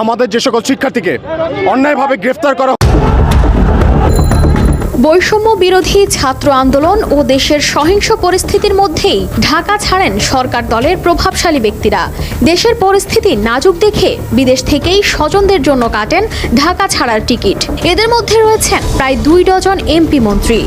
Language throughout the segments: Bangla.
আমাদের যে সকল শিক্ষার্থীকে অন্যায়ভাবে গ্রেফতার করা বৈষম্য বিরোধী ছাত্র আন্দোলন ও দেশের সহিংস পরিস্থিতির মধ্যেই ঢাকা ছাড়েন সরকার দলের প্রভাবশালী ব্যক্তিরা। দেশের পরিস্থিতি নাজুক দেখে বিদেশ থেকেই স্বজনদের জন্য কাটেন ঢাকা ছাড়ার টিকিট। এদের মধ্যে রয়েছেন প্রায় দুই ডজন এমপি মন্ত্রী।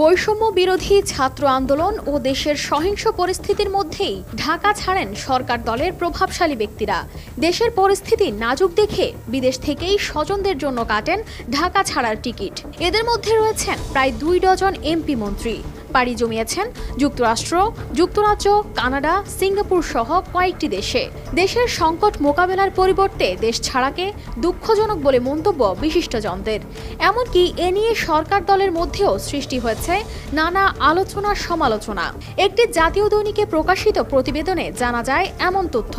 বৈষম্য বিরোধী ছাত্র আন্দোলন ও দেশের সহিংস পরিস্থিতির মধ্যেই ঢাকা ছাড়েন সরকার দলের প্রভাবশালী ব্যক্তিরা। দেশের পরিস্থিতি নাজুক দেখে বিদেশ থেকেই স্বজনদের জন্য কাটেন ঢাকা ছাড়ার টিকিট। এদের মধ্যে রয়েছেন প্রায় দুই ডজন এমপি মন্ত্রী। পাড়ি জমিয়েছেন যুক্তরাষ্ট্র, যুক্তরাজ্য, কানাডা, সিঙ্গাপুর সহ কয়েকটি দেশে। দেশের সংকট মোকাবেলার পরিবর্তে দেশ ছাড়াকে দুঃখজনক বলে মন্তব্য বিশিষ্টজনদের। এমনকি এ নিয়ে সরকার দলের মধ্যেও সৃষ্টি হয়েছে নানা আলোচনা সমালোচনা। একটি জাতীয় দৈনিকে প্রকাশিত প্রতিবেদনে জানা যায় এমন তথ্য।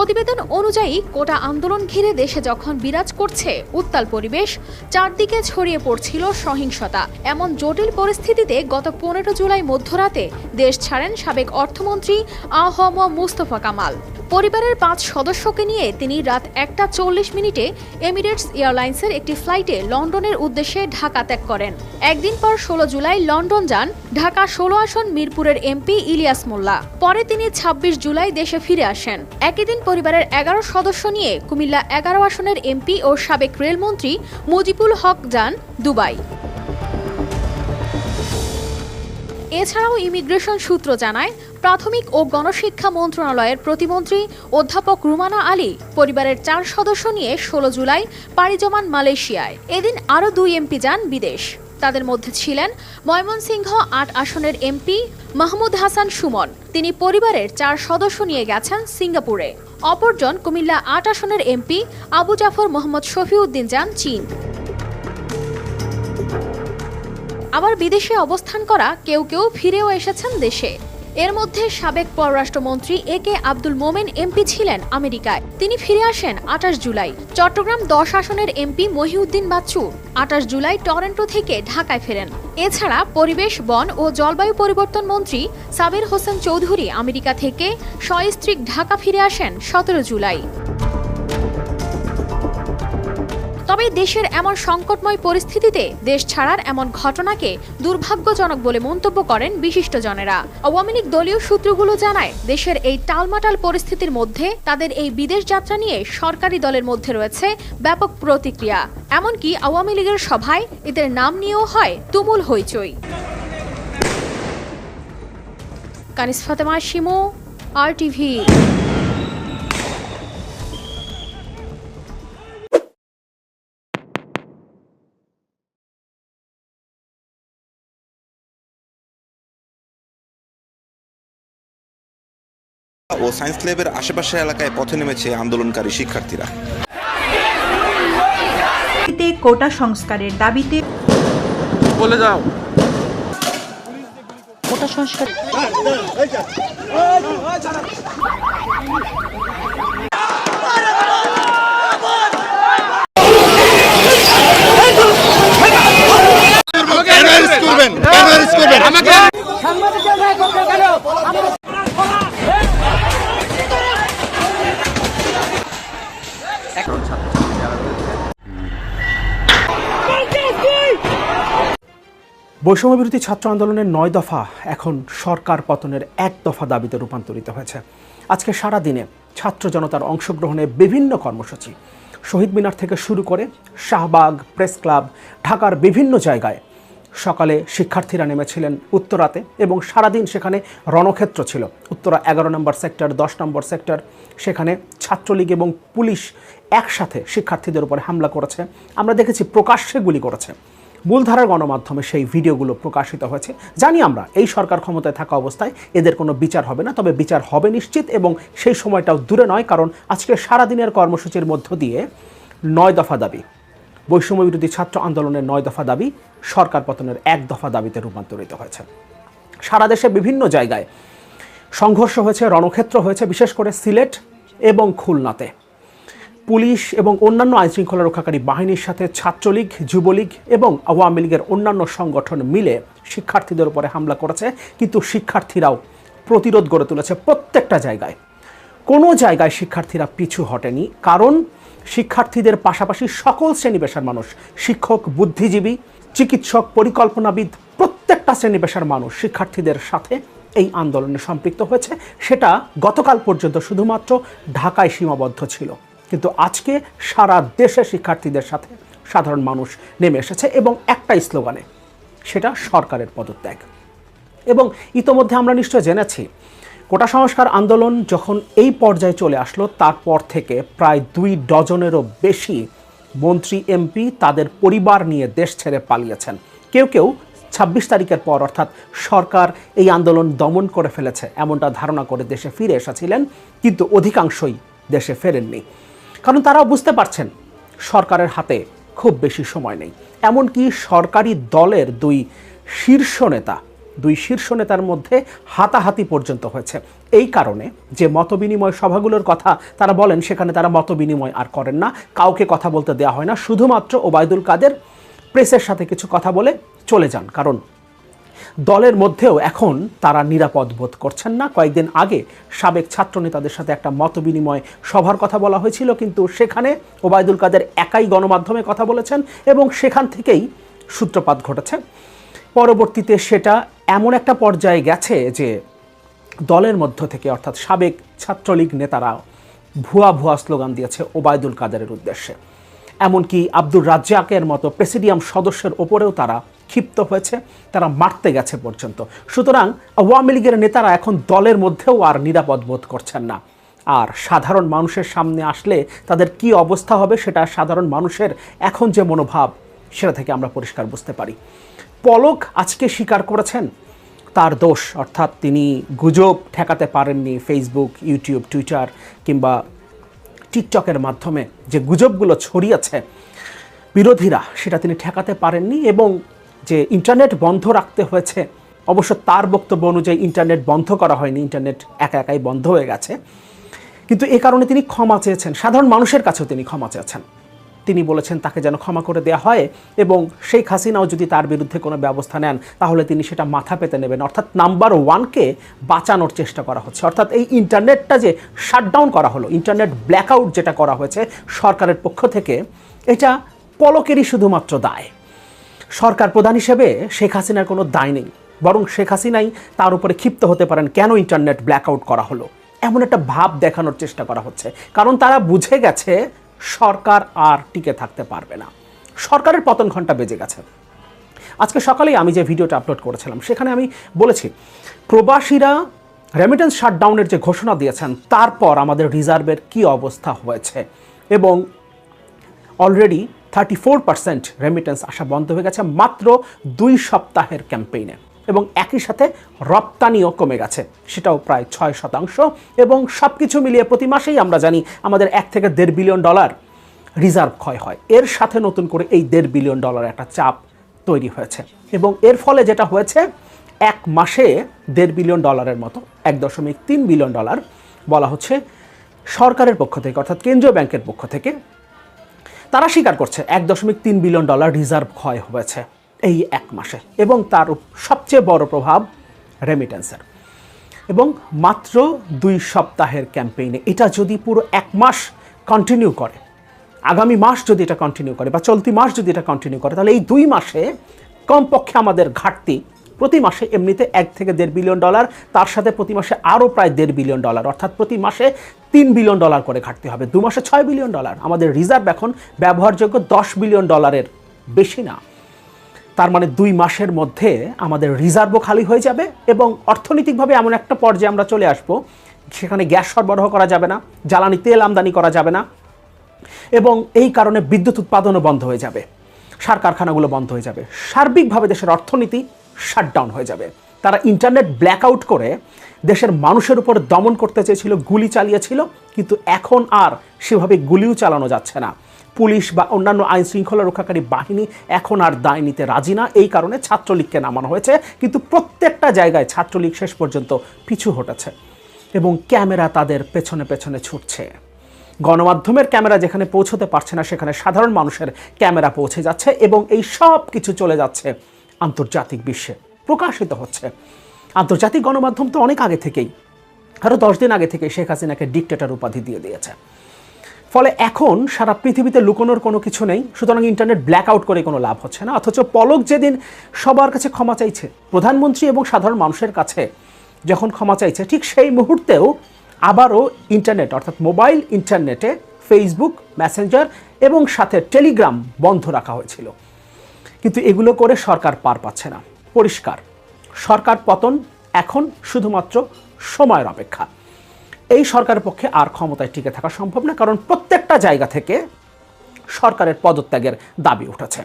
প্রতিবেদন অনুযায়ী কোটা আন্দোলন ঘিরে দেশে যখন বিরাজ করছে উত্তাল পরিবেশ, চারদিকে ছড়িয়ে পড়ছিল সহিংসতা। এমন জটিল পরিস্থিতিতে গত পনেরো জুলাই মধ্যরাতে দেশ ছাড়েন সাবেক অর্থমন্ত্রী আহম মুস্তফা কামাল। পরিবারের পাঁচ সদস্যকে নিয়ে তিনি রাত একটা চল্লিশ মিনিটে এমিরেটস এয়ারলাইন্সের একটি ফ্লাইটে লন্ডনের উদ্দেশ্যে ঢাকা ত্যাগ করেন। একদিন পর ষোলো জুলাই লন্ডন যান ঢাকা ষোলো আসন মিরপুরের এমপি ইলিয়াস মোল্লা। পরে তিনি ২৬ জুলাই দেশে ফিরে আসেন। একই দিন পরিবারের এগারো সদস্য নিয়ে কুমিল্লা এগারো আসনের এমপি ও সাবেক রেলমন্ত্রী মুজিবুল হক যান দুবাই। এছাড়াও ইমিগ্রেশন সূত্র জানায়, প্রাথমিক ও গণশিক্ষা মন্ত্রণালয়ের প্রতিমন্ত্রী অধ্যাপক রুমানা আলী পরিবারের চার সদস্য নিয়ে ষোলো জুলাই পাড়ি জমান মালয়েশিয়ায়। এদিন আরও দুই এমপি যান বিদেশ। তাদের মধ্যে ছিলেন ময়মনসিংহ আট আসনের এমপি মাহমুদ হাসান সুমন। তিনি পরিবারের চার সদস্য নিয়ে গেছেন সিঙ্গাপুরে। অপরজন কুমিল্লা আট আসনের এমপি আবু জাফর মোহাম্মদ শফিউদ্দিন যান চীন। আবার বিদেশে অবস্থান করা কেউ কেউ ফিরেও এসেছেন দেশে। এর মধ্যে সাবেক পররাষ্ট্রমন্ত্রী এ কে আব্দুল মোমেন এমপি ছিলেন আমেরিকায়। তিনি ফিরে আসেন আঠাশ জুলাই। চট্টগ্রাম দশ আসনের এমপি মহিউদ্দিন বাচ্চু আঠাশ জুলাই টরেন্টো থেকে ঢাকায় ফেরেন। এছাড়া পরিবেশ, বন ও জলবায়ু পরিবর্তন মন্ত্রী সাবির হোসেন চৌধুরী আমেরিকা থেকে সস্ত্রীক ঢাকা ফিরে আসেন সতেরো জুলাই। তবে দেশের এমন সংকটময় পরিস্থিতিতে দেশ ছাড়ার এমন ঘটনাকে দুর্ভাগ্যজনক বলে মন্তব্য করেন বিশিষ্টজনেরা। আওয়ামী লীগ দলীয় সূত্রগুলো জানায়, দেশের এই টালমাটাল পরিস্থিতির মধ্যে তাদের এই বিদেশ যাত্রা নিয়ে সরকারি দলের মধ্যে রয়েছে ব্যাপক প্রতিক্রিয়া। এমনকি আওয়ামী লীগের সভায় এদের নাম নিয়েও হয় তুমুল হইচই। কানিস ফাতেমা, শিমু, আর টিভি। ও সায়েন্স ল্যাবের আশেপাশের এলাকায় পথে নেমেছে আন্দোলনকারী শিক্ষার্থীরা কোটা সংস্কারের দাবিতে বলে যাও বৈষম্য বিরোধী ছাত্র আন্দোলনের নয় দফা এখন সরকার পতনের এক দফা দাবিতে রূপান্তরিত হয়েছে। আজকে সারা দিনে ছাত্র জনতার অংশগ্রহণে বিভিন্ন কর্মসূচি। শহীদ মিনার থেকে শুরু করে শাহবাগ, প্রেস ক্লাব, ঢাকার বিভিন্ন জায়গায় সকালে শিক্ষার্থীরা নেমেছিলেন উত্তরাতে এবং সারাদিন সেখানে রণক্ষেত্র ছিল। উত্তরা এগারো নম্বর সেক্টর, দশ নম্বর সেক্টর, সেখানে ছাত্রলীগ এবং পুলিশ একসাথে শিক্ষার্থীদের উপরে হামলা করেছে। আমরা দেখেছি প্রকাশ্যে গুলি করেছে। মূলধারার গণমাধ্যমে সেই ভিডিওগুলো প্রকাশিত হয়েছে। জানি আমরা এই সরকার ক্ষমতায় থাকা অবস্থায় এদের কোনো বিচার হবে না, তবে বিচার হবে নিশ্চিত এবং সেই সময়টাও দূরে নয়, কারণ আজকে সারাদিনের কর্মসূচির মধ্য দিয়ে নয় দফা দাবি, বৈষম্য বিরোধী ছাত্র আন্দোলনের নয় দফা দাবি, সরকার পতনের এক দফা দাবিতে রূপান্তরিত হয়েছে। সারা দেশে বিভিন্ন জায়গায় সংঘর্ষ হয়েছে, রণক্ষেত্র হয়েছে, বিশেষ করে সিলেট এবং খুলনাতে। পুলিশ এবং অন্যান্য আইনশৃঙ্খলা রক্ষাকারী বাহিনীর সাথে ছাত্রলীগ, যুবলীগ এবং আওয়ামী লীগের অন্যান্য সংগঠন মিলে শিক্ষার্থীদের উপরে হামলা করেছে, কিন্তু শিক্ষার্থীরাও প্রতিরোধ গড়ে তুলেছে প্রত্যেকটা জায়গায়। কোনো জায়গায় শিক্ষার্থীরা পিছু হটেনি, কারণ শিক্ষার্থীদের পাশাপাশি সকল শ্রেণি পেশার মানুষ, শিক্ষক, বুদ্ধিজীবী, চিকিৎসক, পরিকল্পনাবিদ, প্রত্যেকটা শ্রেণি পেশার মানুষ শিক্ষার্থীদের সাথে এই আন্দোলনে সম্পৃক্ত হয়েছে। সেটা গতকাল পর্যন্ত শুধুমাত্র ঢাকায় সীমাবদ্ধ ছিল। কিন্তু আজকে সারা দেশে শিক্ষার্থীদের সাথে সাধারণ মানুষ নেমে এসেছে এবং একটাই স্লোগানে, সেটা সরকারের পদত্যাগ। এবং ইতোমধ্যে আমরা নিশ্চয় জেনেছি, কোটা সংস্কার আন্দোলন যখন এই পর্যায়ে চলে আসলো, তারপর থেকে প্রায় দুই ডজনেরও বেশি মন্ত্রী, এমপি তাদের পরিবার নিয়ে দেশ ছেড়ে পালিয়েছেন। কেউ কেউ ছাব্বিশ তারিখের পর অর্থাৎ সরকার এই আন্দোলন দমন করে ফেলেছে, এমনটা ধারণা করে দেশে ফিরে এসেছিলেন, কিন্তু অধিকাংশই দেশে ফেরেননি। কারণ তারাও বুঝতে পারছেন, সরকারের হাতে খুব বেশি সময় নেই। এমনকি সরকারি দলের দুই শীর্ষ নেতা, দুই শীর্ষ নেতার মধ্যে হাতাহাতি পর্যন্ত হয়েছে। এই কারণে যে মতবিনিময় সভাগুলোর কথা তারা বলেন, সেখানে তারা মতবিনিময় আর করেন না। কাউকে কথা বলতে দেওয়া হয় না। শুধুমাত্র ওবায়দুল কাদের প্রেসের সাথে কিছু কথা বলে চলে যান। কারণ দলের মধ্যেও এখন তারা নিরাপদ বোধ করছেন না। কয়েকদিন আগে সাবেক ছাত্রনেতাদের সাথে একটা মতবিনিময় সভার কথা বলা হয়েছিল, কিন্তু সেখানে ওবায়দুল কাদের একাই গণমাধ্যমে কথা বলেছেন এবং সেখান থেকেই সূত্রপাত ঘটেছে। পরবর্তীতে সেটা এমন একটা পর্যায়ে গেছে যে দলের মধ্য থেকে, অর্থাৎ সাবেক ছাত্রলীগ নেতারা ভুয়া ভুয়া স্লোগান দিয়েছে ওবায়দুল কাদেরের উদ্দেশ্যে। এমনকি আব্দুর রাজ্জাকের মতো প্রেসিডিয়াম সদস্যের ওপরেও তারা ক্ষিপ্ত হয়েছে, তারা মারতে গেছে পর্যন্ত। সুতরাং আওয়ামী লীগের নেতারা এখন দলের মধ্যেও আর নিরাপদ বোধ করছেন না। আর সাধারণ মানুষের সামনে আসলে তাদের কি অবস্থা হবে সেটা সাধারণ মানুষের এখন যে মনোভাব, সেটা থেকে আমরা পরিষ্কার বুঝতে পারি। পলক আজকে স্বীকার করেছেন, তার দোষ, অর্থাৎ তিনি গুজব ঠেকাতে পারেননি ফেসবুক ইউটিউব টুইটার কিংবা টিকটকের মাধ্যমে যে গুজবগুলো ছড়িয়েছে বিরোধীরা, সেটা তিনি ঠেকাতে পারেননি এবং যে ইন্টারনেট বন্ধ রাখতে হয়েছে। অবশ্য তার বক্তব্য অনুযায়ী ইন্টারনেট বন্ধ করা হয়নি, ইন্টারনেট একা একাই বন্ধ হয়ে গেছে। কিন্তু এ কারণে তিনি ক্ষমা চেয়েছেন, সাধারণ মানুষের কাছেও তিনি ক্ষমা চেয়েছেন। তিনি বলেছেন, তাকে যেন ক্ষমা করে দেওয়া হয় এবং শেখ হাসিনাও যদি তার বিরুদ্ধে কোনো ব্যবস্থা নেন, তাহলে তিনি সেটা মাথা পেতে নেবেন। অর্থাৎ নাম্বার ওয়ানকে বাঁচানোর চেষ্টা করা হচ্ছে। অর্থাৎ এই ইন্টারনেটটা যে শাটডাউন করা হলো, ইন্টারনেট ব্ল্যাকআউট যেটা করা হয়েছে সরকারের পক্ষ থেকে, এটা পলকেরই শুধুমাত্র দায়। সরকার প্রধান হিসেবে শেখ হাসিনার কোনো দায় নেই। বরং শেখ হাসিনাই তার উপরে ক্ষিপ্ত হতে পারেন কেন ইন্টারনেট ব্ল্যাকআউট করা হলো। এমন একটা ভাব দেখানোর চেষ্টা করা হচ্ছে। কারণ তারা বুঝে গেছে সরকার আর টিকে থাকতে পারবে না। সরকারের পতন ঘণ্টা বেজে গেছে। আজকে সকালেই আমি যে ভিডিওটা আপলোড করেছিলাম, সেখানে আমি বলেছি, প্রবাসীরা রেমিটেন্স শাটডাউনের যে ঘোষণা দিয়েছেন, তারপর আমাদের রিজার্ভের কি অবস্থা হয়েছে? এবং already thirty four percent remittance আসা বন্ধ হয়ে গেছে মাত্র দুই সপ্তাহের ক্যাম্পেইনে এবং একই সাথে রপ্তানিও কমে গেছে। সেটাও প্রায় ছয় শতাংশ এবং সব কিছু মিলিয়ে প্রতি মাসেই আমরা জানি আমাদের এক থেকে দেড় বিলিয়ন ডলার রিজার্ভ ক্ষয় হয়। এর সাথে নতুন করে এই দেড় বিলিয়ন ডলার একটা চাপ তৈরি হয়েছে এবং এর ফলে যেটা হয়েছে, এক মাসে দেড় বিলিয়ন ডলারের মতো, এক দশমিক তিন বিলিয়ন ডলার বলা হচ্ছে সরকারের পক্ষ থেকে অর্থাৎ কেন্দ্রীয় ব্যাংকের পক্ষ থেকে তারা স্বীকার করছে এক দশমিক তিন বিলিয়ন ডলার রিজার্ভ ক্ষয় হয়েছে এই এক মাসে এবং তার সবচেয়ে বড় প্রভাব রেমিটেন্সের এবং মাত্র দুই সপ্তাহের ক্যাম্পেইনে এটা যদি পুরো এক মাস কন্টিনিউ করে, আগামী মাস যদি এটা কন্টিনিউ করে বা চলতি মাস যদি এটা কন্টিনিউ করে, তাহলে এই দুই মাসে কমপক্ষে আমাদের ঘাটতি প্রতি মাসে এমনিতে এক থেকে দেড় বিলিয়ন ডলার, তার সাথে প্রতি মাসে আরও প্রায় দেড় বিলিয়ন ডলার। অর্থাৎ প্রতি মাসে তিন বিলিয়ন ডলার করে ঘাটতি হবে। দু মাসে ছয় বিলিয়ন ডলার। আমাদের রিজার্ভ এখন ব্যবহারযোগ্য দশ বিলিয়ন ডলারের বেশি না। তার মানে দুই মাসের মধ্যে আমাদের রিজার্ভও খালি হয়ে যাবে এবং অর্থনৈতিকভাবে এমন একটা পর্যায়ে আমরা চলে আসব, সেখানে গ্যাস সরবরাহ করা যাবে না, জ্বালানি তেল আমদানি করা যাবে না এবং এই কারণে বিদ্যুৎ উৎপাদনও বন্ধ হয়ে যাবে। সার কারখানাগুলো বন্ধ হয়ে যাবে। সার্বিকভাবে দেশের অর্থনীতি শাটডাউন হয়ে যাবে। তারা ইন্টারনেট ব্ল্যাকআউট করে দেশের মানুষের উপর দমন করতে চেয়েছিল, গুলি চালিয়েছিল, কিন্তু এখন আর সেভাবে গুলিও চালানো যাচ্ছে না। পুলিশ বা অন্যান্য আইন শৃঙ্খলা রক্ষাকারী বাহিনী এখন আর দায় নিতে রাজি না। এই কারণে ছাত্রলীগকে নামানো হয়েছে, কিন্তু প্রত্যেকটা জায়গায় ছাত্রলীগ শেষ পর্যন্ত পিছু হটেছে এবং ক্যামেরা তাদের পেছনে পেছনে ছুটছে। গণমাধ্যমের ক্যামেরা যেখানে পৌঁছতে পারছে না, সেখানে সাধারণ মানুষের ক্যামেরা পৌঁছে যাচ্ছে এবং এই সব কিছু চলে যাচ্ছে আন্তর্জাতিক বিশ্বে প্রকাশিত হচ্ছে। আন্তর্জাতিক গণমাধ্যম তো অনেক আগে থেকেই আরও দশ দিন আগে থেকে শেখ হাসিনাকে ডিকটেটার উপাধি দিয়ে দিয়েছে। ফলে এখন সারা পৃথিবীতে লুকোনোর কোনো কিছু নেই, সুতরাং ইন্টারনেট ব্ল্যাক আউট করে কোনো লাভ হচ্ছে না। অথচ পলক যেদিন সবার কাছে ক্ষমা চাইছে, প্রধানমন্ত্রী এবং সাধারণ মানুষের কাছে যখন ক্ষমা চাইছে, ঠিক সেই মুহূর্তেও আবারও ইন্টারনেট অর্থাৎ মোবাইল ইন্টারনেটে ফেসবুক মেসেঞ্জার এবং সাথে টেলিগ্রাম বন্ধ রাখা হয়েছিল। কিন্তু এগুলো করে সরকার পার পাচ্ছে না। পরিষ্কার। সরকার পতন এখন শুধুমাত্র সময়ের অপেক্ষা। এই সরকারের পক্ষে আর ক্ষমতায় টিকে থাকা সম্ভব না, কারণ প্রত্যেকটা জায়গা থেকে সরকারের পদত্যাগের দাবি উঠেছে।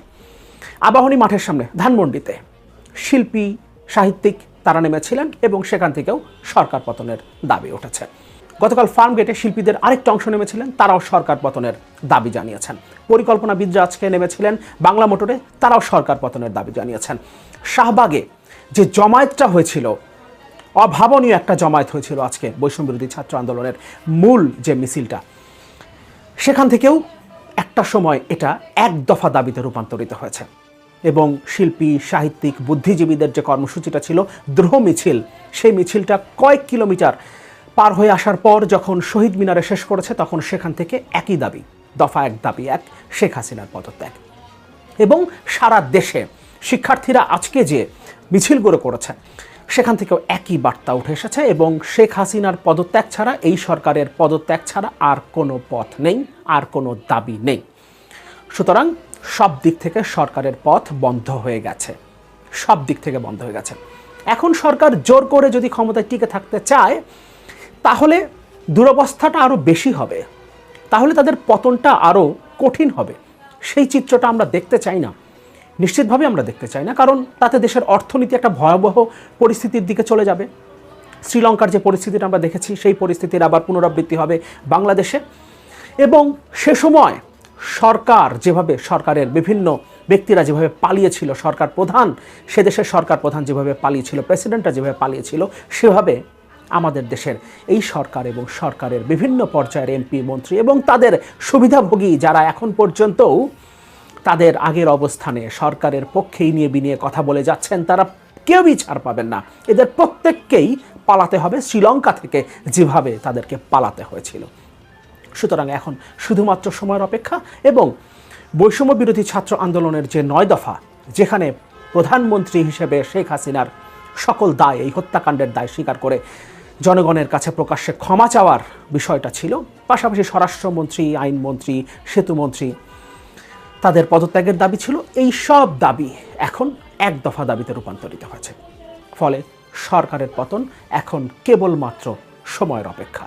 আবাহনী মাঠের সামনে, ধানমন্ডিতে। শিল্পী, সাহিত্যিক তারা নেমেছিলেন এবং সেখান থেকেও সরকার পতনের দাবি উঠেছে। গতকাল ফার্ম গেটে শিল্পীদের আরেকটা অংশ নেমেছিলেন, তারাও সরকার পতনের দাবি জানিয়েছেন। পরিকল্পনাবিদরা আজকে নেমেছিলেন বাংলা মোটরে, তারাও সরকার পতনের দাবি জানিয়েছেন। শাহবাগে যে জমায়েতটা হয়েছিল, অভাবনীয় একটা জমায়েত হয়েছিল আজকে বৈষম্য বিরোধী ছাত্র আন্দোলনের মূল যে মিছিলটা। সেখান থেকেও একটা সময় এটা এক দফা দাবিতে রূপান্তরিত হয়েছে এবং শিল্পী, সাহিত্যিক, বুদ্ধিজীবীদের যে কর্মসূচিটা ছিল, দ্রোহ মিছিল, সেই মিছিলটা কয়েক কিলোমিটার পার হয়ে আসার পর যখন শহীদ মিনারে শেষ করেছে, তখন সেখান থেকে একই দাবি, দফা এক দাবি, এক শেখ হাসিনার পদত্যাগ। এবং সারা দেশে শিক্ষার্থীরা আজকে যে মিছিলগুলো করেছে, সেখান থেকেও একই বার্তা উঠে এসেছে এবং শেখ হাসিনার পদত্যাগ ছাড়া, এই সরকারের পদত্যাগ ছাড়া আর কোনো পথ নেই, আর কোনো দাবি নেই। সুতরাং সব দিক থেকে সরকারের পথ বন্ধ হয়ে গেছে। সব দিক থেকে বন্ধ হয়ে গেছে। এখন সরকার জোর করে যদি ক্ষমতায় টিকে থাকতে চায় তাহলে দুরবস্থাটা আরও বেশি হবে। তাহলে তাদের পতনটা আরও কঠিন হবে। সেই চিত্রটা আমরা দেখতে চাই না। নিশ্চিতভাবে আমরা দেখতে চাই না, কারণ তাতে দেশের অর্থনীতি একটা ভয়াবহ পরিস্থিতির দিকে চলে যাবে। শ্রীলঙ্কার যে পরিস্থিতিটা আমরা দেখেছি, সেই পরিস্থিতির আবার পুনরাবৃত্তি হবে বাংলাদেশে। এবং সে সময় সরকার যেভাবে সরকারের বিভিন্ন ব্যক্তিরা যেভাবে পালিয়েছিল, সরকার প্রধান, সে দেশের সরকার প্রধান যেভাবে পালিয়েছিল, প্রেসিডেন্টরা যেভাবে পালিয়েছিল, সেভাবে আমাদের দেশের এই সরকার এবং সরকারের বিভিন্ন পর্যায়ের এমপি, মন্ত্রী এবং তাদের সুবিধাভোগী যারা এখন পর্যন্তও তাদের আগের অবস্থানে সরকারের পক্ষেই নিয়ে বিনিয়ে কথা বলে যাচ্ছেন, তারা কেউই ছাড় পাবেন না। এদের প্রত্যেককেই পালাতে হবে, শ্রীলঙ্কা থেকে যেভাবে তাদেরকে পালাতে হয়েছিল। সুতরাং এখন শুধুমাত্র সময়ের অপেক্ষা এবং বৈষম্য বিরোধী ছাত্র আন্দোলনের যে নয় দফা, যেখানে প্রধানমন্ত্রী হিসেবে শেখ হাসিনার সকল দায়, এই হত্যাকাণ্ডের দায় স্বীকার করে জনগণের কাছে প্রকাশ্যে ক্ষমা চাওয়ার বিষয়টা ছিল। পাশাপাশি স্বরাষ্ট্রমন্ত্রী, আইনমন্ত্রী, সেতুমন্ত্রী তাদের পদত্যাগের দাবি ছিল। এই সব দাবি এখন এক দফা দাবিতে রূপান্তরিত হয়েছে। ফলে সরকারের পতন এখন কেবলমাত্র সময়ের অপেক্ষা।